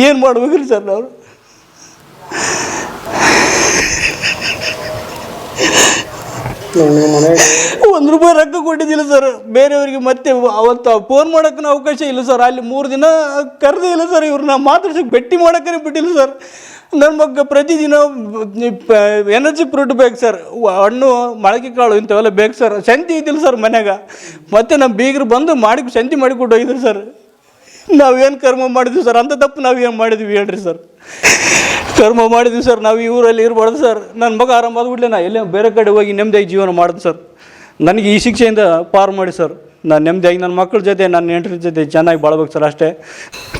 ಏನು ಮಾಡ್ಬೇಕ್ರಿ ಸರ್ ನಾವು ಒಂದು ರೂಪಾಯಿ ರೊಕ್ಕ ಕೊಟ್ಟಿದ್ದಿಲ್ಲ ಸರ್ ಬೇರೆಯವರಿಗೆ ಮತ್ತೆ ಅವತ್ತು ಫೋನ್ ಮಾಡೋಕೆ ಅವಕಾಶ ಇಲ್ಲ ಸರ್ ಅಲ್ಲಿ ಮೂರು ದಿನ ಕರೆದೇ ಇಲ್ಲ ಸರ್ ಇವ್ರನ್ನ ಮಾತಾಡ್ಸಕ್ಕೆ ಭೇಟಿ ಮಾಡೋಕ್ಕೇ ಬಿಟ್ಟಿಲ್ಲ ಸರ್ ನನ್ನ ಮಗ ಪ್ರತಿದಿನ ಎನರ್ಜಿ ಫ್ರೂಟ್ ಬೇಕು ಸರ್ ಹಣ್ಣು ಮೊಳಕೆ ಕಾಳು ಇಂಥವೆಲ್ಲ ಬೇಕು ಸರ್ ಸಂತಿ ಇದ್ದಿಲ್ಲ ಸರ್ ಮನ್ಯಾಗ. ಮತ್ತೆ ನಮ್ಮ ಬೀಗರು ಬಂದು ಮಾಡಿ ಸಂತಿ ಮಾಡಿ ಕೊಟ್ಟು ಹೋಗಿದ್ರು ಸರ್ ನಾವೇನು ಕರ್ಮ ಮಾಡಿದ್ವಿ ಸರ್? ಅಂಥ ತಪ್ಪು ನಾವೇನು ಮಾಡಿದ್ವಿ ಹೇಳ್ರಿ ಸರ್. ಕರ್ಮ ಮಾಡಿದ್ವಿ ಸರ್, ನಾವು ಈ ಊರಲ್ಲಿ ಇರಬಾರ್ದು ಸರ್. ನನ್ನ ಮಗ ಆರಾಮಾದ್ಬಿಡ್ಲೆ ನಾ ಎಲ್ಲೇ ಬೇರೆ ಕಡೆ ಹೋಗಿ ನೆಮ್ಮದಿಯಾಗಿ ಜೀವನ ಮಾಡಿದೆ ಸರ್. ನನಗೆ ಈ ಶಿಕ್ಷೆಯಿಂದ ಪಾರು ಮಾಡಿ ಸರ್. ನಾನು ನೆಮ್ಮದಿಯಾಗಿ ನನ್ನ ಮಕ್ಕಳ ಜೊತೆ, ನನ್ನ ನೆಂಟರ ಜೊತೆ ಚೆನ್ನಾಗಿ ಬಾಳ್ಬೇಕು ಸರ್ ಅಷ್ಟೇ.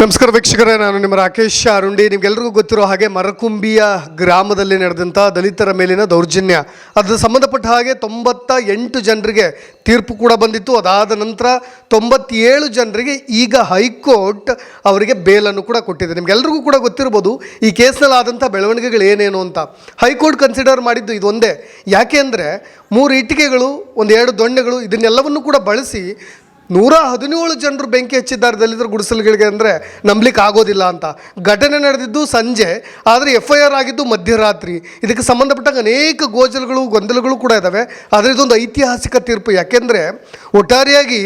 ನಮಸ್ಕಾರ ವೀಕ್ಷಕರೇ, ನಾನು ನಿಮ್ಮ ರಾಕೇಶ್ ಅರುಂಡಿ. ನಿಮ್ಗೆಲ್ರಿಗೂ ಗೊತ್ತಿರೋ ಹಾಗೆ ಮರಕುಂಬಿಯ ಗ್ರಾಮದಲ್ಲಿ ನಡೆದಂಥ ದಲಿತರ ಮೇಲಿನ ದೌರ್ಜನ್ಯ. ಅದರ ಸಂಬಂಧಪಟ್ಟ ಹಾಗೆ ತೊಂಬತ್ತ ಎಂಟು ಜನರಿಗೆ ತೀರ್ಪು ಕೂಡ ಬಂದಿತ್ತು. ಅದಾದ ನಂತರ ತೊಂಬತ್ತೇಳು ಜನರಿಗೆ ಈಗ ಹೈಕೋರ್ಟ್ ಅವರಿಗೆ ಬೇಲನ್ನು ಕೂಡ ಕೊಟ್ಟಿದೆ. ನಿಮ್ಗೆಲ್ರಿಗೂ ಕೂಡ ಗೊತ್ತಿರ್ಬೋದು ಈ ಕೇಸ್ನಲ್ಲಿ ಆದಂಥ ಬೆಳವಣಿಗೆಗಳು ಏನೇನು ಅಂತ. ಹೈಕೋರ್ಟ್ ಕನ್ಸಿಡರ್ ಮಾಡಿದ್ದು ಇದೊಂದೇ. ಯಾಕೆ ಅಂದರೆ ಮೂರು ಇಟ್ಟಿಗೆಗಳು ಒಂದು ಎರಡು ದೊಣ್ಣೆಗಳು, ಇದನ್ನೆಲ್ಲವನ್ನು ಕೂಡ ಬಳಸಿ ನೂರ ಹದಿನೇಳು ಜನರು ಬೆಂಕಿ ಹಚ್ಚಿದ್ದಾರೆ ದಲಿತರ ಗುಡಿಸಲುಗಳಿಗೆ ಅಂದರೆ ನಂಬಲಿಕ್ಕೆ ಆಗೋದಿಲ್ಲ ಅಂತ. ಘಟನೆ ನಡೆದಿದ್ದು ಸಂಜೆ, ಆದರೆ ಎಫ್ ಐ ಆರ್ ಆಗಿದ್ದು ಮಧ್ಯರಾತ್ರಿ. ಇದಕ್ಕೆ ಸಂಬಂಧಪಟ್ಟಾಗ ಅನೇಕ ಗೋಜಲುಗಳು, ಗೊಂದಲಗಳು ಕೂಡ ಇದ್ದಾವೆ ಆದರೆ ಇದೊಂದು ಐತಿಹಾಸಿಕ ತೀರ್ಪು. ಯಾಕೆಂದರೆ ಒಟ್ಟಾರೆಯಾಗಿ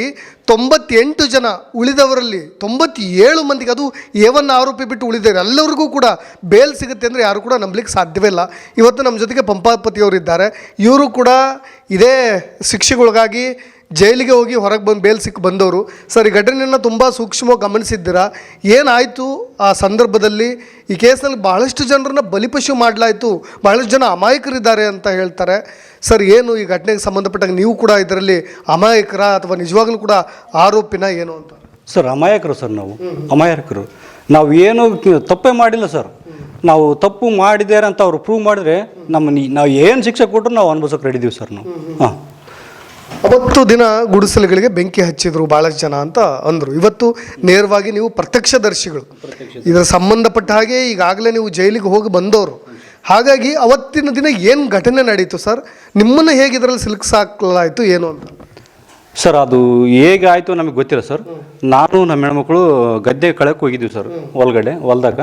ತೊಂಬತ್ತೆಂಟು ಜನ ಉಳಿದವರಲ್ಲಿ ತೊಂಬತ್ತೇಳು ಮಂದಿಗೆ ಅದು ಏವನ್ನ ಆರೋಪಿ ಬಿಟ್ಟು ಉಳಿದಿದ್ದಾರೆ. ಎಲ್ಲರಿಗೂ ಕೂಡ ಬೇಲ್ ಸಿಗುತ್ತೆ ಅಂದರೆ ಯಾರು ಕೂಡ ನಂಬಲಿಕ್ಕೆ ಸಾಧ್ಯವೇ ಇಲ್ಲ. ಇವತ್ತು ನಮ್ಮ ಜೊತೆಗೆ ಪಂಪಾಪತಿಯವರಿದ್ದಾರೆ ಇವರು ಕೂಡ ಇದೇ ಶಿಕ್ಷೆಗೊಳಗಾಗಿ ಜೈಲಿಗೆ ಹೋಗಿ ಹೊರಗೆ ಬಂದು ಬೇಲ್ ಸಿಕ್ಕಿ ಬಂದವರು. ಸರ್, ಈ ಘಟನೆಯನ್ನು ತುಂಬ ಸೂಕ್ಷ್ಮವಾಗಿ ಗಮನಿಸಿದ್ದೀರಾ? ಏನಾಯಿತು ಆ ಸಂದರ್ಭದಲ್ಲಿ? ಈ ಕೇಸಲ್ಲಿ ಬಹಳಷ್ಟು ಜನರನ್ನ ಬಲಿಪಶು ಮಾಡಲಾಯಿತು. ಬಹಳಷ್ಟು ಜನ ಅಮಾಯಕರಿದ್ದಾರೆ ಅಂತ ಹೇಳ್ತಾರೆ. ಸರ್ ಏನು ಈ ಘಟನೆಗೆ ಸಂಬಂಧಪಟ್ಟಾಗ ನೀವು ಕೂಡ ಇದರಲ್ಲಿ ಅಮಾಯಕರ ಅಥವಾ ನಿಜವಾಗ್ಲೂ ಕೂಡ ಆರೋಪಿನ ಏನು ಅಂತ? ಸರ್ ಅಮಾಯಕರು ಸರ್ ನಾವು. ಅಮಾಯಕರು. ನಾವು ಏನು ತಪ್ಪೇ ಮಾಡಿಲ್ಲ ಸರ್. ನಾವು ತಪ್ಪು ಮಾಡಿದ್ದಾರೆ ಅಂತ ಅವ್ರು ಪ್ರೂವ್ ಮಾಡಿದ್ರೆ ನಮ್ಮ ನಾವು ಏನು ಶಿಕ್ಷೆ ಕೊಟ್ಟರು ನಾವು ಅನುಭವಿಸೋಕೆ ರೆಡಿ ಇದೀವಿ ಸರ್ ನಾವು. ಹಾಂ. ಅವತ್ತು ದಿನ ಗುಡಿಸಲುಗಳಿಗೆ ಬೆಂಕಿ ಹಚ್ಚಿದ್ರು ಭಾಳಷ್ಟು ಜನ ಅಂತ ಅಂದರು. ಇವತ್ತು ನೇರವಾಗಿ ನೀವು ಪ್ರತ್ಯಕ್ಷದರ್ಶಿಗಳು. ಇದರ ಸಂಬಂಧಪಟ್ಟ ಹಾಗೆ ಈಗಾಗಲೇ ನೀವು ಜೈಲಿಗೆ ಹೋಗಿ ಬಂದವರು. ಹಾಗಾಗಿ ಅವತ್ತಿನ ದಿನ ಏನು ಘಟನೆ ನಡೀತು ಸರ್? ನಿಮ್ಮನ್ನು ಹೇಗೆ ಇದರಲ್ಲಿ ಸಿಲುಕ್ಸಾಕಲಾಯಿತು ಏನು ಅಂತ? ಸರ್, ಅದು ಹೇಗೆ ಆಯಿತು ನಮಗೆ ಗೊತ್ತಿಲ್ಲ ಸರ್. ನಾನು ನಮ್ಮ ಹೆಣ್ಮಕ್ಳು ಗದ್ದೆ ಕಳಕ್ಕೆ ಹೋಗಿದ್ವಿ ಸರ್ ಒಳಗಡೆ ಹೊಲ್ದಾಗ.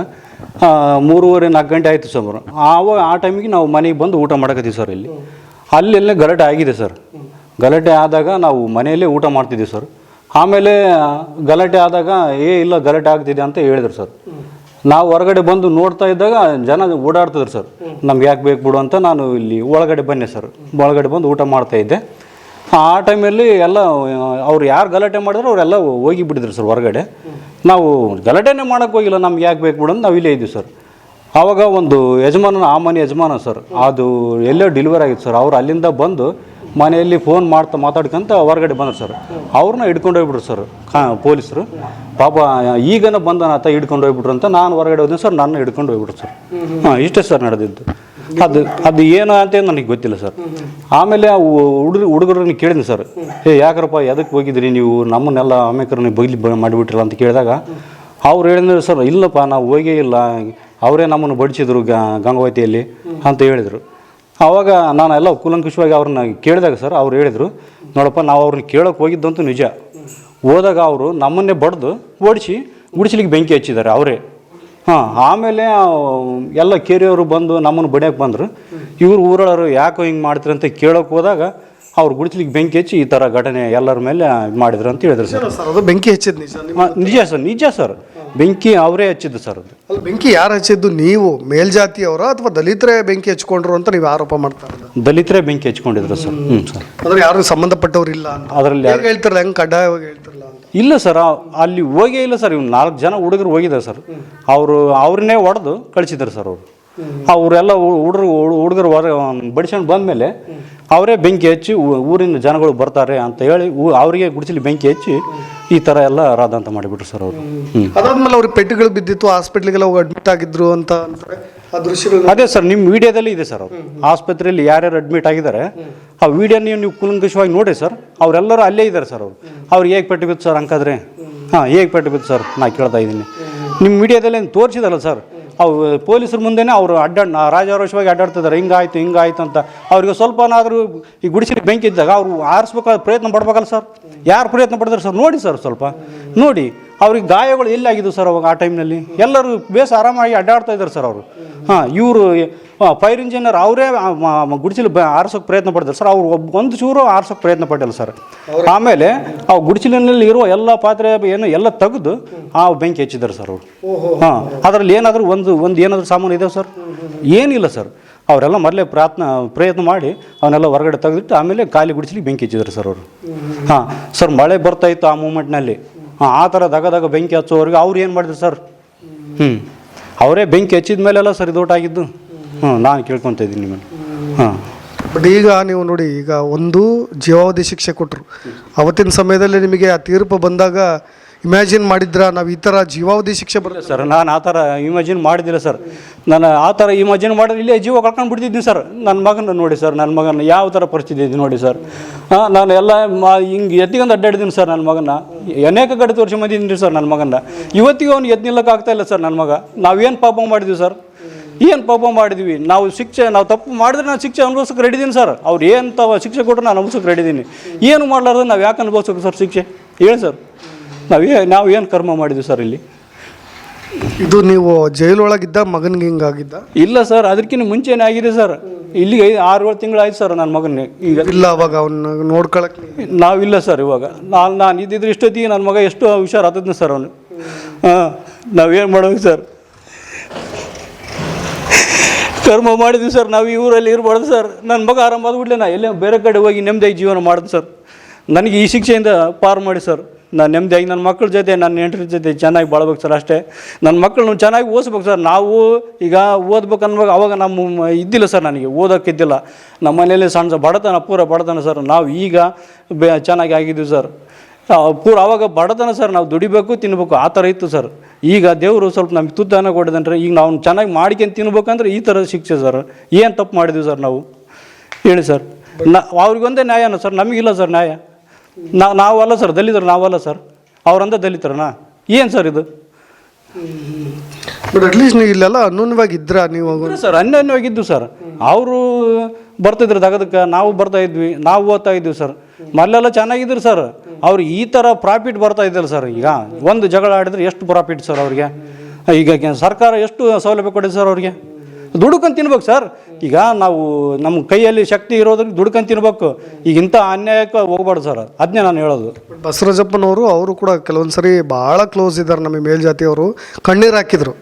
ಮೂರುವರೆ, ನಾಲ್ಕು ಗಂಟೆ ಆಯಿತು ಸರ್ ಆವ, ಆ ಟೈಮಿಗೆ ನಾವು ಮನೆಗೆ ಬಂದು ಊಟ ಮಾಡಕತ್ತೀವಿ ಸರ್ ಇಲ್ಲಿ. ಅಲ್ಲೆಲ್ಲ ಗಲಾಟೆ ಆಗಿದೆ ಸರ್. ಗಲಾಟೆ ಆದಾಗ ನಾವು ಮನೆಯಲ್ಲೇ ಊಟ ಮಾಡ್ತಿದ್ದೀವಿ ಸರ್. ಆಮೇಲೆ ಗಲಾಟೆ ಆದಾಗ, ಏ, ಇಲ್ಲ ಗಲಾಟೆ ಆಗ್ತಿದೆ ಅಂತ ಹೇಳಿದ್ರು ಸರ್. ನಾವು ಹೊರಗಡೆ ಬಂದು ನೋಡ್ತಾ ಇದ್ದಾಗ ಜನ ಓಡಾಡ್ತಿದ್ರು ಸರ್. ನಮ್ಗೆ ಯಾಕೆ ಬೇಕು ಬಿಡು ಅಂತ ನಾನು ಇಲ್ಲಿ ಒಳಗಡೆ ಬನ್ನಿ ಸರ್. ಒಳಗಡೆ ಬಂದು ಊಟ ಮಾಡ್ತಾ ಇದ್ದೆ. ಆ ಟೈಮಲ್ಲಿ ಎಲ್ಲ, ಅವ್ರು ಯಾರು ಗಲಾಟೆ ಮಾಡಿದ್ರು ಅವರೆಲ್ಲ ಹೋಗಿ ಬಿಡಿದ್ರು ಸರ್ ಹೊರಗಡೆ. ನಾವು ಗಲಾಟೆನೇ ಮಾಡೋಕ್ಕೆ ಹೋಗಿಲ್ಲ, ನಮ್ಗೆ ಯಾಕೆ ಬೇಕು ಬಿಡು ಅಂತ ನಾವು ಇಲ್ಲೇ ಇದ್ದೀವಿ ಸರ್. ಆವಾಗ ಒಂದು ಯಜಮಾನನ, ಆ ಮನೆ ಯಜಮಾನ ಸರ್. ಅದು ಎಲ್ಲೋ ಡೆಲಿವರಿ ಆಗಿತ್ತು ಸರ್. ಅವ್ರು ಅಲ್ಲಿಂದ ಬಂದು ಮನೆಯಲ್ಲಿ ಫೋನ್ ಮಾಡ್ತಾ ಮಾತಾಡ್ಕೊಂತ ಹೊರಗಡೆ ಬಂದರು ಸರ್ ಅವ್ರನ್ನ ಹಿಡ್ಕೊಂಡು ಹೋಗ್ಬಿಟ್ರು ಸರ್ ಪೊಲೀಸರು. ಪಾಪ, ಈಗನ ಬಂದನ ಆತ ಹಿಡ್ಕೊಂಡು ಹೋಗ್ಬಿಟ್ರು ಅಂತ ನಾನು ಹೊರಗಡೆ ಹೋದ್ನಿ ಸರ್ ನನ್ನ ಹಿಡ್ಕೊಂಡು ಹೋಗ್ಬಿಟ್ರು ಸರ್ ಹಾಂ, ಇಷ್ಟೇ ಸರ್ ನಡೆದಿದ್ದು. ಅದು ಅದು ಏನು ಅಂತ ನನಗೆ ಗೊತ್ತಿಲ್ಲ ಸರ್ ಆಮೇಲೆ ಆ ಹುಡುಗರು ಹುಡುಗರನ್ನ ಕೇಳಿದ್ನಿ ಸರ್ ಏ ಯಾಕ್ರಪ್ಪ ಎದಕ್ಕೆ ಹೋಗಿದ್ರಿ ನೀವು? ನಮ್ಮನ್ನೆಲ್ಲ ಅಮೇಕರನ್ನ ಬೈಲಿ ಮಾಡಿಬಿಟ್ರಲ್ಲ ಅಂತ ಕೇಳಿದಾಗ ಅವ್ರು ಹೇಳಿದ್ರು, ಸರ್, ಇಲ್ಲಪ್ಪ, ನಾವು ಹೋಗೇ ಇಲ್ಲ. ಅವರೇ ನಮ್ಮನ್ನು ಬಡಿಸಿದ್ರು ಗಂಗಾವತಿಯಲ್ಲಿ ಅಂತ ಹೇಳಿದರು. ಆವಾಗ ನಾನು ಎಲ್ಲ ಕೂಲಂಕುಷವಾಗಿ ಅವ್ರನ್ನ ಕೇಳಿದಾಗ ಸರ್ ಅವ್ರು ಹೇಳಿದರು ನೋಡಪ್ಪ ನಾವು ಅವ್ರನ್ನ ಕೇಳೋಕೆ ಹೋಗಿದ್ದಂತೂ ನಿಜ. ಹೋದಾಗ ಅವರು ನಮ್ಮನ್ನೇ ಬಡ್ದು ಓಡಿಸಿ ಗುಡಿಸಲಿಗೆ ಬೆಂಕಿ ಹಚ್ಚಿದ್ದಾರೆ ಅವರೇ. ಹಾಂ ಆಮೇಲೆ ಎಲ್ಲ ಕೇರಿಯವರು ಬಂದು ನಮ್ಮನ್ನು ಬಡಿಯೋಕೆ ಬಂದರು. ಇವರು ಊರವರು ಯಾಕೋ ಹಿಂಗೆ ಮಾಡ್ತಾರೆ ಅಂತ ಕೇಳೋಕೆ ಹೋದಾಗ ಅವ್ರು ಗುಡಿಸ್ಲಿಕ್ಕೆ ಬೆಂಕಿ ಹಚ್ಚಿ ಈ ಥರ ಘಟನೆ ಎಲ್ಲರ ಮೇಲೆ ಮಾಡಿದ್ರು ಅಂತ ಹೇಳಿದ್ರು ಸರ್. ಅದು ಬೆಂಕಿ ಹಚ್ಚಿದ್ದು ನಿಜ? ಹಾಂ, ನಿಜ ಸರ್ ನಿಜ ಸರ್. ಬೆಂಕಿ ಅವರೇ ಹಚ್ಚಿದ್ದು ಸರ್ ಅದು. ಅಲ್ಲಿ ಬೆಂಕಿ ಯಾರು ಹಚ್ಚಿದ್ದು? ನೀವು ಮೇಲ್ಜಾತಿಯವರ ಅಥವಾ ದಲಿತರೇ ಬೆಂಕಿ ಹಚ್ಕೊಂಡ್ರು ಅಂತ ನೀವು ಆರೋಪ ಮಾಡ್ತಾ ಇರೋದು? ದಲಿತರೇ ಬೆಂಕಿ ಹಚ್ಕೊಂಡಿದ್ರು ಸರ್. ಹ್ಞೂ ಸರ್. ಅಂದ್ರೆ ಯಾರು ಸಂಬಂಧಪಟ್ಟವ್ರು ಇಲ್ಲ ಅಂತ? ಅದರಲ್ಲಿ ಯಾರು ಹೇಳ್ತಾರಲ್ಲ ಹೆಂಗೆ ಕಡ್ಡಾಯವಾಗಿ ಹೇಳ್ತಿರಲ್ಲ ಅಂತ? ಇಲ್ಲ ಸರ್ ಆ- ಅಲ್ಲಿ ಹೋಗೇ ಇಲ್ಲ ಸರ್. ಇವ್ನು ನಾಲ್ಕು ಜನ ಹುಡುಗರು ಹೋಗಿದ್ದಾರೆ ಸರ್. ಅವರು ಅವ್ರನ್ನೇ ಹೊಡೆದು ಕಳಿಸಿದ್ರು ಸರ್ ಅವರು. ಅವರೆಲ್ಲ ಹುಡುಗರು ಹುಡುಗರು ಹೊರ ಬಡಿಸ್ಕೊಂಡು ಬಂದಮೇಲೆ ಅವರೇ ಬೆಂಕಿ ಹಚ್ಚಿ ಊ- ಊರಿನ ಜನಗಳು ಬರ್ತಾರೆ ಅಂತ ಹೇಳಿ ಊ- ಅವರಿಗೆ ಗುಡಿಸಲಿ ಬೆಂಕಿ ಹಚ್ಚಿ ಈ ಥರ ಎಲ್ಲ ರಾಧಾಂತ ಮಾಡಿಬಿಟ್ರು ಸರ್ ಅವರು. ಹ್ಞೂ ಅದಾದ್ಮೇಲೆ ಅವ್ರಿಗೆ ಪೆಟ್ಟುಗಳು ಬಿದ್ದಿತ್ತು ಹಾಸ್ಪಿಟ್ಲಿಗೆಲ್ಲ ಹೋಗಿ ಅಡ್ಮಿಟ್ ಆಗಿದ್ರು ಅಂತ ಅಂತಾರೆ ಆ ದೃಶ್ಯಗಳು ಅದೇ ಸರ್ ನಿಮ್ಮ ವಿಡಿಯೋದಲ್ಲಿ ಇದೆ ಸರ್ ಅವರು. ಆಸ್ಪತ್ರೆಯಲ್ಲಿ ಯಾರ್ಯಾರು ಅಡ್ಮಿಟ್ ಆಗಿದ್ದಾರೆ ಆ ವಿಡಿಯೋ ನೀವು ನೀವು ಕುಲಂಕುಷವಾಗಿ ನೋಡಿ ಸರ್. ಅವರೆಲ್ಲರೂ ಅಲ್ಲೇ ಇದ್ದಾರೆ ಸರ್ ಅವರು. ಅವ್ರು ಹೇಗೆ ಪೆಟ್ಟು ಬಿತ್ತು ಸರ್ ಹಂಗಾದ್ರೆ? ಹಾಂ ಹೇಗೆ ಪೆಟ್ಟು ಬಿತ್ತು ಸರ್? ನಾ ಕೇಳ್ತಾ ಇದ್ದೀನಿ. ನಿಮ್ಮ ವಿಡಿಯೋದಲ್ಲಿ ತೋರಿಸಿದಲ್ಲ ಸರ್? ಅವು ಪೊಲೀಸರ ಮುಂದೆನೇ ಅವರು ಅಡ್ಡಾಡ್ ರಾಜಾರೋಷವಾಗಿ ಅಡ್ಡಾಡ್ತಿದ್ದಾರೆ. ಹಿಂಗಾಯ್ತು ಹಿಂಗಾಯ್ತು ಅಂತ. ಅವ್ರಿಗೆ ಸ್ವಲ್ಪನಾದರೂ ಈ ಗುಡಿಸಲಿಗೆ ಬೆಂಕಿ ಇದ್ದಾಗ ಅವರು ಆರಿಸ್ಬೇಕಾದ ಪ್ರಯತ್ನ ಪಡ್ಬೇಕಲ್ಲ ಸರ್? ಯಾರು ಪ್ರಯತ್ನ ಪಡ್ತಾರೆ ಸರ್? ನೋಡಿ ಸರ್ ಸ್ವಲ್ಪ. ನೋಡಿ. ಅವ್ರಿಗೆ ಗಾಯಗಳು ಎಲ್ಲಾಗಿದ್ದವು ಸರ್ ಅವಾಗ ಆ ಟೈಮ್ನಲ್ಲಿ? ಎಲ್ಲರೂ ಬೇಸ್ ಆರಾಮಾಗಿ ಅಡ್ಡಾಡ್ತಾ ಇದ್ದಾರೆ ಸರ್ ಅವರು. ಹಾಂ ಇವರು ಫೈರ್ ಇಂಜಿನಿಯರ್ ಅವರೇ ಗುಡಿಸಲು ಬ ಆರಿಸೋಕೆ ಪ್ರಯತ್ನ ಪಡ್ತಾರೆ ಸರ್. ಅವ್ರು ಒಬ್ಬ ಒಂದು ಚೂರು ಆರಿಸೋಕೆ ಪ್ರಯತ್ನ ಪಟ್ಟಿಲ್ಲ ಸರ್. ಆಮೇಲೆ ಆ ಗುಡಿಸಲಿನಲ್ಲಿ ಇರುವ ಎಲ್ಲ ಪಾತ್ರೆ ಏನು ಎಲ್ಲ ತೆಗೆದು ಆ ಬೆಂಕಿ ಹಚ್ಚಿದ್ದಾರೆ ಸರ್ ಅವರು. ಹಾಂ ಅದರಲ್ಲಿ ಏನಾದರೂ ಒಂದು ಒಂದು ಏನಾದರೂ ಸಾಮಾನು ಇದೆ ಸರ್? ಏನಿಲ್ಲ ಸರ್. ಅವರೆಲ್ಲ ಮೊದಲೇ ಪ್ರಾರ್ಥನ ಪ್ರಯತ್ನ ಮಾಡಿ ಅವನ್ನೆಲ್ಲ ಹೊರಗಡೆ ತೆಗೆದಿಟ್ಟು ಆಮೇಲೆ ಖಾಲಿ ಗುಡಿಸಲಿ ಬೆಂಕಿ ಹಚ್ಚಿದ್ರು ಸರ್ ಅವರು. ಹಾಂ ಸರ್ ಮಳೆ ಬರ್ತಾಯಿತ್ತು ಆ ಮೂಮೆಂಟ್ನಲ್ಲಿ ಆ ಥರ ದಗ ದಗ ಬೆಂಕಿ ಹಚ್ಚೋವ್ರಿಗೆ ಅವ್ರು ಏನು ಮಾಡಿದ್ರು ಸರ್? ಹ್ಞೂ ಅವರೇ ಬೆಂಕಿ ಹಚ್ಚಿದ ಮೇಲೆಲ್ಲ ಸರ್ ಆಗಿದ್ದು ಹ್ಞೂ ನಾನು ಕೇಳ್ಕೊತ ಇದ್ದೀನಿ ನಿಮ್ಮನ್ನು. ಹಾಂ. ಬಟ್ ಈಗ ನೀವು ನೋಡಿ, ಈಗ ಒಂದು ಜೀವಾವಧಿ ಶಿಕ್ಷೆ ಕೊಟ್ಟರು ಅವತ್ತಿನ ಸಮಯದಲ್ಲಿ ನಿಮಗೆ ಆ ತೀರ್ಪು ಬಂದಾಗ ಇಮ್ಯಾಜಿನ್ ಮಾಡಿದ್ರ? ನಾವು ಈ ಥರ ಜೀವಾವಧಿ ಶಿಕ್ಷೆ ಬರುತ್ತೆ ಸರ್ ನಾನು ಆ ಥರ ಇಮ್ಯಾಜಿನ್ ಮಾಡಿದ್ದಿಲ್ಲ ಸರ್ ನಾನು ಆ ಥರ ಇಮ್ಯಾಜಿನ್ ಮಾಡಿದ್ರೆ ಇಲ್ಲೇ ಜೀವ ಕಳ್ಕೊಂಡು ಬಿಡ್ತಿದ್ದೀನಿ ಸರ್ ನನ್ನ ಮಗನ ನೋಡಿ ಸರ್ ನನ್ನ ಮಗನ ಯಾವ ಥರ ಪರಿಸ್ಥಿತಿ ಇದೆ ನೋಡಿ ಸರ್ ಹಾಂ, ನಾನು ಎಲ್ಲ ಮಾ ಹಿಂಗೆ ಎತ್ತಿಗೊಂದು ಅಡ್ಡಾಡಿದ್ದೀನಿ ಸರ್ ನನ್ನ ಮಗನ ಅನೇಕ ಕಡೆ ತೋರಿಸಿ ಬಂದಿದ್ದೀನಿ ಸರ್ ನನ್ನ ಮಗನ ಇವತ್ತಿಗೂ ಅವ್ನು ಎದ್ದು ಆಗ್ತಾ ಇಲ್ಲ ಸರ್ ನನ್ನ ಮಗ. ನಾವೇನು ಪಾಪ ಮಾಡಿದ್ವಿ ಸರ್ ಏನು ಪಾಪ ಮಾಡಿದ್ವಿ? ನಾವು ಶಿಕ್ಷೆ, ನಾವು ತಪ್ಪು ಮಾಡಿದ್ರೆ ನಾನು ಶಿಕ್ಷೆ ಅನುಭವಿಸೋಕೆ ರೆಡಿದ್ದೀನಿ ಸರ್ ಅವ್ರು ಏನು ತಾವ ಶಿಕ್ಷೆ ಕೊಟ್ಟರು ನಾನು ಅನುಭವಿಸೋಕೆ ರೆಡಿ ಇದ್ದೀನಿ ಏನು ಮಾಡಲಾರ್ದು ನಾವು ಯಾಕೆ ಅನುಭವಿಸ್ಬೇಕು ಸರ್ ಶಿಕ್ಷೆ? ಹೇಳಿ ಸರ್ ನಾವು ನಾವು ಏನು ಕರ್ಮ ಮಾಡಿದ್ವಿ ಸರ್ ಇಲ್ಲಿ? ಇದು ನೀವು ಜೈಲೊಳಗಿದ್ದ ಮಗನಿಗೆ ಹಿಂಗಾಗಿದ್ದ? ಇಲ್ಲ ಸರ್ ಅದಕ್ಕಿಂತ ಮುಂಚೆನೇ ಆಗಿದೆ ಸರ್. ಇಲ್ಲಿಗೆ ಐದು ಆರು ಏಳು ತಿಂಗಳು ಆಯ್ತು ಸರ್ ನನ್ನ ಮಗನಿಗೆ. ಈಗ ಇಲ್ಲ ಅವಾಗ ಅವನ್ನ ನೋಡ್ಕೊಳಕ್ಕೆ ನಾವಿಲ್ಲ ಸರ್ ಇವಾಗ. ನಾನು ನಾನು ಇದ್ದಿದ್ರೆ ಇಷ್ಟೊತ್ತಿಗೆ ನನ್ನ ಮಗ ಎಷ್ಟು ಹುಷಾರು ಆತದ್ನ ಸರ್ ಅವನು. ಹಾಂ ನಾವೇನು ಮಾಡೋದು ಸರ್? ಕರ್ಮ ಮಾಡಿದ್ವಿ ಸರ್ ನಾವು ಈ ಊರಲ್ಲಿ ಇರಬಾರ್ದು ಸರ್. ನನ್ನ ಮಗ ಆರಾಮ ಆದ್ಬಿಡ್ಲೆ ನಾ ಎಲ್ಲೇ ಬೇರೆ ಕಡೆ ಹೋಗಿ ನೆಮ್ಮದಿಯಾಗಿ ಜೀವನ ಮಾಡೋದು ಸರ್. ನನಗೆ ಈ ಶಿಕ್ಷೆಯಿಂದ ಪಾರು ಮಾಡಿ ಸರ್. ನಾನು ನೆಮ್ಮದಿಯಾಗಿ ನನ್ನ ಮಕ್ಕಳ ಜೊತೆ, ನನ್ನ ನೆಂಟರ ಜೊತೆ ಚೆನ್ನಾಗಿ ಬಾಳ್ಬೇಕು ಸರ್ ಅಷ್ಟೇ. ನನ್ನ ಮಕ್ಕಳನ್ನು ಚೆನ್ನಾಗಿ ಓದಿಸ್ಬೇಕು ಸರ್. ನಾವು ಈಗ ಓದ್ಬೇಕು ಅನ್ಬೇಕು ಅವಾಗ ನಮ್ಮ ಇದ್ದಿಲ್ಲ ಸರ್ ನನಗೆ ಓದೋಕ್ಕಿದ್ದಿಲ್ಲ ನಮ್ಮ ಮನೆಯಲ್ಲಿ ಸಣ್ಣ ಬಡತನ, ಪೂರ ಬಡತನ ಸರ್. ನಾವು ಈಗ ಬೆ ಚೆನ್ನಾಗಿ ಆಗಿದ್ದೀವಿ ಸರ್. ಪೂರ ಅವಾಗ ಬಡತನ ಸರ್. ನಾವು ದುಡಿಬೇಕು, ತಿನ್ಬೇಕು, ಆ ಥರ ಇತ್ತು ಸರ್. ಈಗ ದೇವರು ಸ್ವಲ್ಪ ನಮಗೆ ತುದ್ದಾನ ಕೊಡದಂದ್ರೆ ಈಗ ನಾವು ಚೆನ್ನಾಗಿ ಮಾಡ್ಕೊಂಡು ತಿನ್ಬೇಕಂದ್ರೆ ಈ ಥರ ಶಿಕ್ಷೆ ಸರ್. ಏನು ತಪ್ಪು ಮಾಡಿದ್ವಿ ಸರ್ ನಾವು? ಹೇಳಿ ಸರ್. ನಾ, ಅವ್ರಿಗೊಂದೇ ನ್ಯಾಯನ ಸರ್? ನಮಗಿಲ್ಲ ಸರ್ ನ್ಯಾಯ. ನಾವು ನಾವಲ್ಲ ಸರ್ ದಲಿತರು ನಾವಲ್ಲ ಸರ್. ಅವರಂದ ದಲಿತರನಾ? ಏನು ಸರ್ ಇದು? ಬಟ್ ಅಟ್ಲೀಸ್ಟ್ ನೀವು ಇಲ್ಲೆಲ್ಲ ಅನ್ಯೂನ್ಯವಾಗಿ ಇದ್ರ ನೀವು ಸರ್ ಅನ್ಯೋನ್ಯವಾಗಿದ್ದು ಸರ್. ಅವರು ಬರ್ತಿದ್ರು ತಗದಕ್ಕೆ ನಾವು ಬರ್ತಾ ಇದ್ವಿ ನಾವು ಓದ್ತಾ ಇದ್ವಿ ಸರ್. ಮೊದಲೆಲ್ಲ ಚೆನ್ನಾಗಿದ್ರು ಸರ್. ಅವ್ರು ಈ ಥರ ಪ್ರಾಫಿಟ್ ಬರ್ತಾ ಇದ್ದಿಲ್ಲ ಸರ್. ಈಗ ಒಂದು ಜಗಳ ಆಡಿದ್ರೆ ಎಷ್ಟು ಪ್ರಾಫಿಟ್ ಸರ್ ಅವ್ರಿಗೆ? ಈಗ ಸರ್ಕಾರ ಎಷ್ಟು ಸೌಲಭ್ಯ ಕೊಡಿದೆ ಸರ್ ಅವ್ರಿಗೆ? ದುಡ್ಕೊಂಡ್ ತಿನ್ಬೇಕು ಸರ್. ಈಗ ನಾವು ನಮ್ಮ ಕೈಯಲ್ಲಿ ಶಕ್ತಿ ಇರೋದ್ರಿಗೆ ದುಡ್ಕೊಂಡು ತಿನ್ಬೇಕು. ಈಗ ಇಂಥ ಅನ್ಯಾಯಕ್ಕೆ ಹೋಗ್ಬಾರ್ದು ಸರ್. ಅದನ್ನೇ ನಾನು ಹೇಳೋದು. ಬಸವರಾಜಪ್ಪನವರು ಅವರು ಕೂಡ ಕೆಲವೊಂದು ಸರಿ ಭಾಳ ಕ್ಲೋಸ್ ಇದ್ದಾರೆ ನಮ್ಮ ಮೇಲ್ಜಾತಿಯವರು. ಕಣ್ಣೀರು ಹಾಕಿದ್ರು.